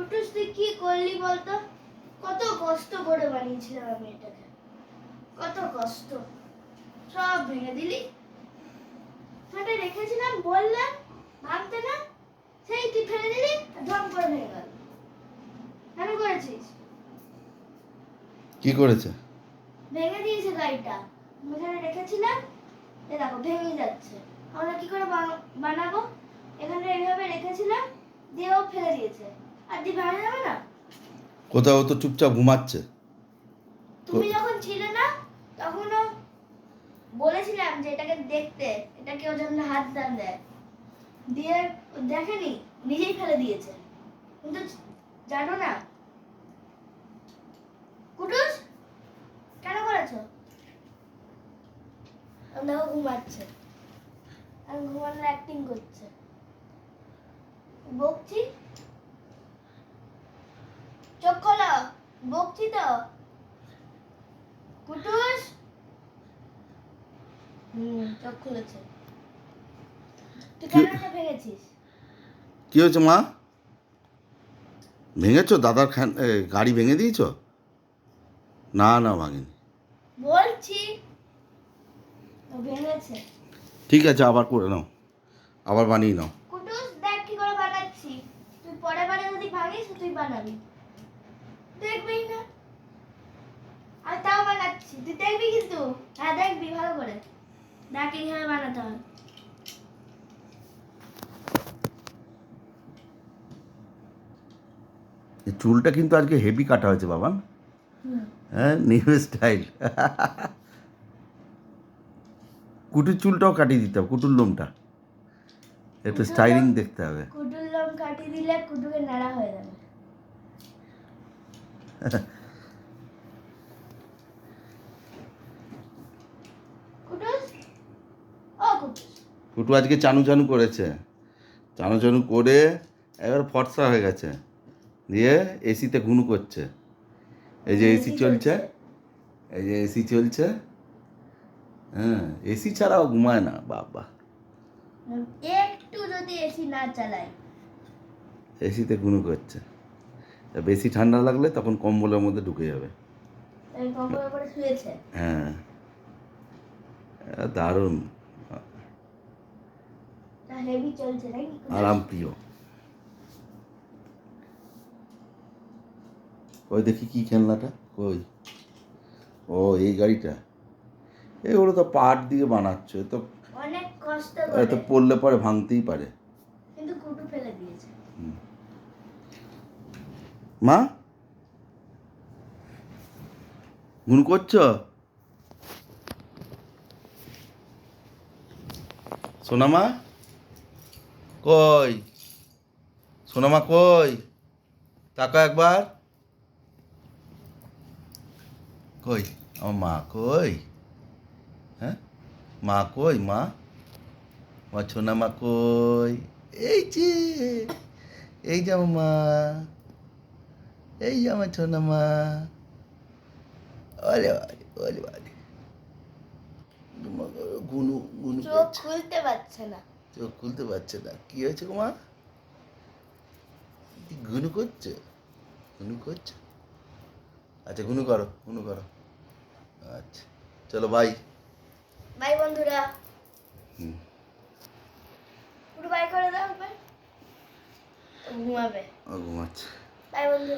কুটুস তুই কি করলি বলতো? কত কষ্ট করে বানিয়েছিলাম আমি এটাকে। কত কষ্ট। সব ভেঙে দিলি। হাটে রেখেছিলাম বললাম ভাবতে না সেই তুই ফেলে দিলি ধম করে ভেঙে গেল। কেন করেছিস? কি করেছে? ভেঙে দিয়েছে গাড়িটা। এখানে রেখেছিলাম এ দেখো ভেঙে যাচ্ছে। আমরা কি করে বানাবো? এখানে এইভাবে রেখেছিলাম দিয়ে ও ফেলে দিয়েছে। কোথাও তো চুপচাপ ঘুমাচ্ছে। তুমি যখন ছিলে না তখনও বলেছিলাম যে এটাকে দেখতে এটা কেউ যেন হাত দান দেয়। দিয়ে দেখেনি নিজেই ফেলে দিয়েছে। কিন্তু জানো না কুটুস কেন করেছ? দেখো ঘুমাচ্ছে। আর ঘুমানোর অ্যাক্টিং করছে। বকছি। চোখ খোলো বকছি তো কুটুস। হুম চোখ খুলেছে। তুই কেন ভেঙেছিস? কি হয়েছে মা? ভেঙেছো? দাদার খান গাড়ি ভেঙে দিয়েছ? না না ভাঙেনি বলছি ভেঙেছে। ঠিক আছে আবার করে নাও। আবার বানিয়ে নাও। কুটুস দেখ কি করে বানাচ্ছি। তুই পরে বারে যদি ভাঙিস তুই বানাবি। দেখবি না। আর তাও বানাচ্ছি। তুই দেখবি কিন্তু? হ্যাঁ দেখবি ভালো করে। দেখ এইভাবে বানাতে হয়। চুলটা কিন্তু আজকে হেভি কাটা হয়েছে বাবা। হ্যাঁ নিউ স্টাইল কুটুর চুলটাও কাটিয়ে দিতে হবে কুটুর লোমটা। একটু স্টাইলিং দেখতে হবে। কুটুর লোম কাটিয়ে দিলে কুটুকে নাড়া হয়ে যাবে। কুটু আজকে চানু চানু করেছে। চানু চানু করে এবার ফর্সা হয়ে গেছে। দিয়ে এসিতে ঘুনু করছে। এই যে এসি চলছে। এই যে এসি চলছে। হ্যাঁ এসি ছাড়াও ঘুমায় না বাবা। একটু যদি এসি না চালাই এসিতে ঘুনু করছে। বেশি ঠান্ডা লাগলে তখন কম্বলের মধ্যে ঢুকে যাবে। হ্যাঁ। দারুণ। আরাম প্রিয়। ওই দেখি কি খেলনাটা? কই? ও এই গাড়িটা। এগুলো তো পাট দিয়ে বানাচ্ছে তো অনেক কষ্ট তো পড়লে পরে ভাঙতেই পারে কিন্তু কুটু ফেলে দিয়েছে মা? গুণ করছ? সোনামা? কই? সোনামা কই? তাকা একবার। কই? আমার মা কই? হ্যাঁ? মা কই, মা? আমার সোনামা কই? এই যে এই যে আমার মা। এই আমার সোনামা ওলে বাড়ি ওলে বাড়ি গুনু গুনু চোখ খুলতে পারছে না চোখ খুলতে পারছে না কি হয়েছে মা গুনু করছে গুনু করছে আচ্ছা গুনু করো গুনু করো আচ্ছা চলো বাই বাই বন্ধুরা। হুম। পুরো বাই করে দাও এবার ও ঘুমাবে। ও ঘুমাচ্ছে। বাই বন্ধু।